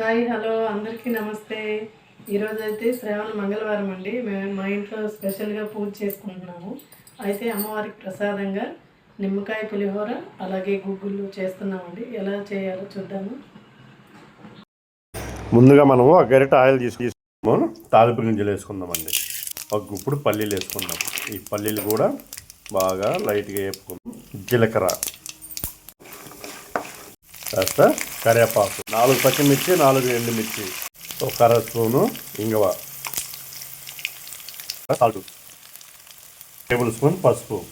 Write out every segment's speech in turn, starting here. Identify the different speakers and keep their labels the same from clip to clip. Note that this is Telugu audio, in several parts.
Speaker 1: హాయ్ హలో అందరికీ నమస్తే. ఈరోజు అయితే శ్రావణ మంగళవారం అండి. మేము మా ఇంట్లో స్పెషల్గా పూజ చేసుకుంటున్నాము. అయితే అమ్మవారికి ప్రసాదంగా నిమ్మకాయ పులిహోర అలాగే గుగ్గులు చేస్తున్నామండి. ఎలా చేయాలో చూద్దాము.
Speaker 2: ముందుగా మనము ఒక గరిట ఆయిల్ తీసుకున్నాము. తాలింపు గింజలు వేసుకుందామండి. ఒక గుప్పుడు పల్లీలు వేసుకుందాం. ఈ పల్లీలు కూడా బాగా లైట్గా వేపుకుందాం. జీలకర్ర. కాస్త కరివేపాకు. నాలుగు పచ్చిమిర్చి నాలుగు ఎండుమిర్చి. ఒక అర స్పూను ఇంగవ. సాల్ట్. టేబుల్ స్పూన్ పసుపు.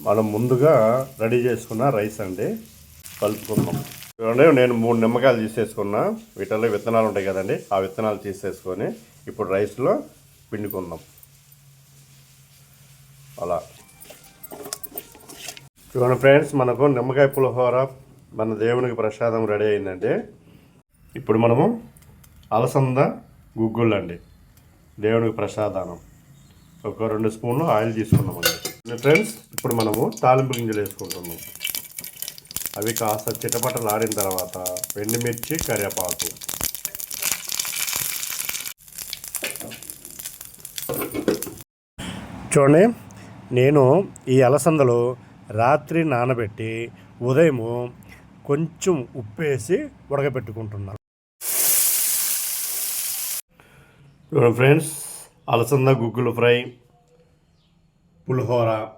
Speaker 2: మనం ముందుగా రెడీ చేసుకున్న రైస్ అండి. కలుపుకుందాం. చూడండి నేను మూడు నిమ్మకాయలు తీసేసుకున్నా. వీటిల్లో విత్తనాలు ఉంటాయి కదండి ఆ విత్తనాలు తీసేసుకొని ఇప్పుడు రైస్లో పిండుకుందాం. అలా. చూడండి ఫ్రెండ్స్ మనకు నిమ్మకాయ పులిహోర మన దేవునికి ప్రసాదం రెడీ అయిందండి. ఇప్పుడు మనము అలసంద గుగ్గుళ్ళు అండి దేవునికి ప్రసాదానం. ఒక రెండు స్పూన్లు ఆయిల్ తీసుకున్నామండి. ఫ్రెండ్స్ ఇప్పుడు మనము తాలింపు గింజలు వేసుకుంటున్నాం. అవి కాస్త చిటపటలు ఆడిన తర్వాత ఎండుమిర్చి కరివేపాకు. చూడండి నేను ఈ అలసందలో రాత్రి నానబెట్టి ఉదయము కొంచెం ఉప్పేసి ఉడకబెట్టుకుంటున్నాను. ఫ్రెండ్స్ అలసంద గుగ్గులు ఫ్రై పులిహోర.